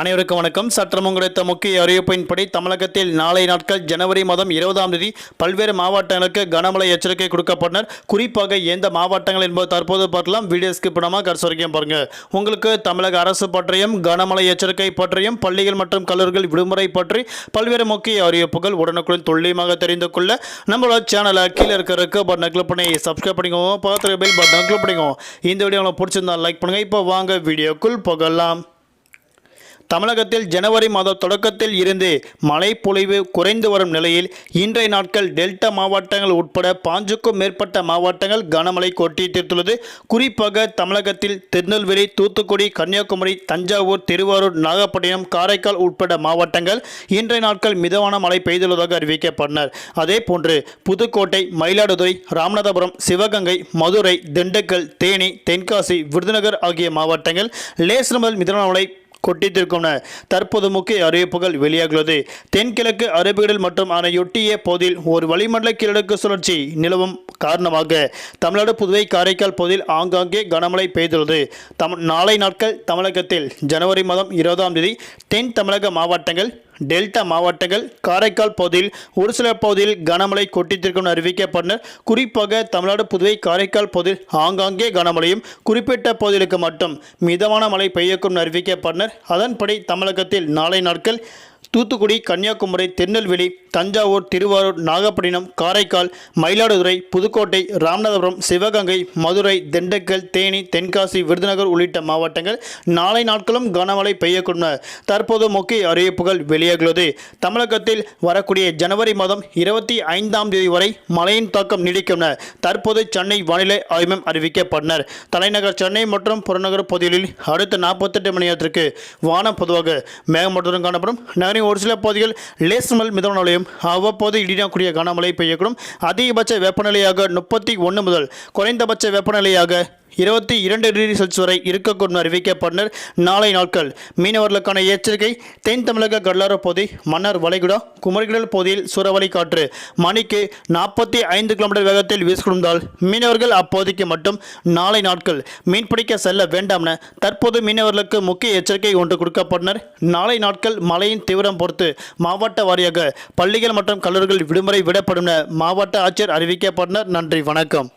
அனைவருக்கும் வணக்கம். சற்றம் கிடைத்த முக்கிய அறிவிப்பின்படி தமிழகத்தில் நாளை நாட்கள் ஜனவரி மாதம் இருபதாம் தேதி பல்வேறு மாவட்டங்களுக்கு கனமழை எச்சரிக்கை கொடுக்கப்பட்டனர். குறிப்பாக எந்த மாவட்டங்கள் என்பது தற்போது பார்க்கலாம். வீடியோஸ்க்கு பணமாக பண்ணாமல் கடைசி வரைக்கும் பாருங்க. உங்களுக்கு தமிழக அரசு பற்றியும் கனமழை எச்சரிக்கை பற்றியும் பள்ளிகள் மற்றும் கல்லூரிகள் விடுமுறை பற்றி பல்வேறு முக்கிய அறிவிப்புகள் உடனுக்குடன் துல்லியமாக தெரிந்து கொள்ள நம்மளோட சேனலை கீழே இருக்கிற இருக்க பட்டனை கிளிக் பண்ணி சப்ஸ்கிரைப் பண்ணிக்கோங்க. பக்கத்தில் பெல் பட்டனை கிளிக் பண்ணிக்கோங்க. இந்த வீடியோ உங்களுக்கு பிடிச்சிருந்தா லைக் பண்ணுங்க. இப்போ வாங்க வீடியோக்குள் போகலாம். தமிழகத்தில் ஜனவரி மாத தொடக்கத்தில் இருந்து மழை பொழிவு குறைந்து வரும் நிலையில் இன்றைய நாட்கள் டெல்டா மாவட்டங்கள் உட்பட பாஞ்சுக்கும் மேற்பட்ட மாவட்டங்கள் கனமழை கொட்டியிட்டிருந்துள்ளது குறிப்பாக தமிழகத்தில் திருநெல்வேலி தூத்துக்குடி கன்னியாகுமரி தஞ்சாவூர் திருவாரூர் நாகப்பட்டினம் காரைக்கால் உட்பட மாவட்டங்கள் இன்றைய நாட்கள் மிதமான மழை பெய்துள்ளதாக அறிவிக்கப்பட்டனர். அதே போன்று புதுக்கோட்டை மயிலாடுதுறை ராமநாதபுரம் சிவகங்கை மதுரை திண்டுக்கல் தேனி தென்காசி விருதுநகர் ஆகிய மாவட்டங்கள் லேசர் முதல் மிதமான மழை கொட்டித்திருக்கும் தற்போது முக்கிய அறிவிப்புகள் வெளியாகியுள்ளது. தென்கிழக்கு அரபிக்கடல் மற்றும் அதனையொட்டிய பகுதியில் ஒரு வளிமண்டல கிழக்கு சுழற்சி நிலவும் காரணமாக தமிழ்நாடு புதுவை காரைக்கால் பகுதியில் ஆங்காங்கே கனமழை பெய்துள்ளது. தம் நாளை நாட்கள் தமிழகத்தில் ஜனவரி மாதம் இருபதாம் தேதி தென் தமிழக மாவட்டங்கள் டெல்டா மாவட்டங்கள் காரைக்கால் பகுதியில் ஒரு சில பகுதியில் கனமழை கொட்டித்திருக்கும் அறிவிக்கப்பட்டனர் குறிப்பாக தமிழ்நாடு புதுவை காரைக்கால் பகுதியில் ஆங்காங்கே கனமழையும் குறிப்பிட்ட பகுதிகளுக்கு மட்டும் மிதமான மழை பெய்யக்கும் அறிவிக்கப்பட்டனர் அதன்படி தமிழகத்தில் நாளை நாட்கள் தூத்துக்குடி கன்னியாகுமரி திருநெல்வேலி தஞ்சாவூர் திருவாரூர் நாகப்பட்டினம் காரைக்கால் மயிலாடுதுறை புதுக்கோட்டை ராமநாதபுரம் சிவகங்கை மதுரை திண்டுக்கல் தேனி தென்காசி விருதுநகர் உள்ளிட்ட மாவட்டங்கள் நாளை நாட்களும் கனமழை பெய்யக்கூடும் தற்போது முக்கிய அறிவிப்புகள் வெளியாகியுள்ளது. தமிழகத்தில் வரக்கூடிய ஜனவரி மாதம் இருபத்தி ஐந்தாம் தேதி வரை மழையின் தாக்கம் நீடிக்கும் தற்போது சென்னை வானிலை ஆய்வு மையம் அறிவிக்கப்பட்டனர். தலைநகர் சென்னை மற்றும் புறநகர் பகுதிகளில் அடுத்த நாற்பத்தெட்டு மணி நேரத்திற்கு வானம் பொதுவாக மேகமூட்டத்துடன் காணப்படும். நகரின் ஒரு சில பகுதிகள் லேசுமல் மிதமான அவ்வப்போது இடியக்கூடிய கனமழை பெய்யக்கூடும். அதிகபட்ச வெப்பநிலையாக முப்பத்தி ஒன்று முதல் குறைந்தபட்ச வெப்பநிலையாக இருபத்தி இரண்டு டிகிரி செல்சியஸ் வரை இருக்கக்கூடும் அறிவிக்கப்பட்டனர் நாளை நாட்கள் மீனவர்களுக்கான எச்சரிக்கை. தென் தமிழக கடலோரப் பகுதி மன்னார் வளைகுடா குமரிக்கடல் பகுதியில் சூறாவளி காற்று மணிக்கு நாற்பத்தி ஐந்து கிலோமீட்டர் வேகத்தில் வீசிக்கொண்டால் மீனவர்கள் அப்போதைக்கு மட்டும் நாளை நாட்கள் மீன்பிடிக்க செல்ல வேண்டாம் என தற்போது மீனவர்களுக்கு முக்கிய எச்சரிக்கை ஒன்று கொடுக்கப்பட்டனர். நாளை நாட்கள் மழையின் தீவிரம் பொறுத்து மாவட்ட வாரியாக பள்ளிகள் மற்றும் கல்லூரிகள் விடுமுறை விடப்படும் என மாவட்ட ஆட்சியர் அறிவிக்கப்பட்டனர். நன்றி வணக்கம்.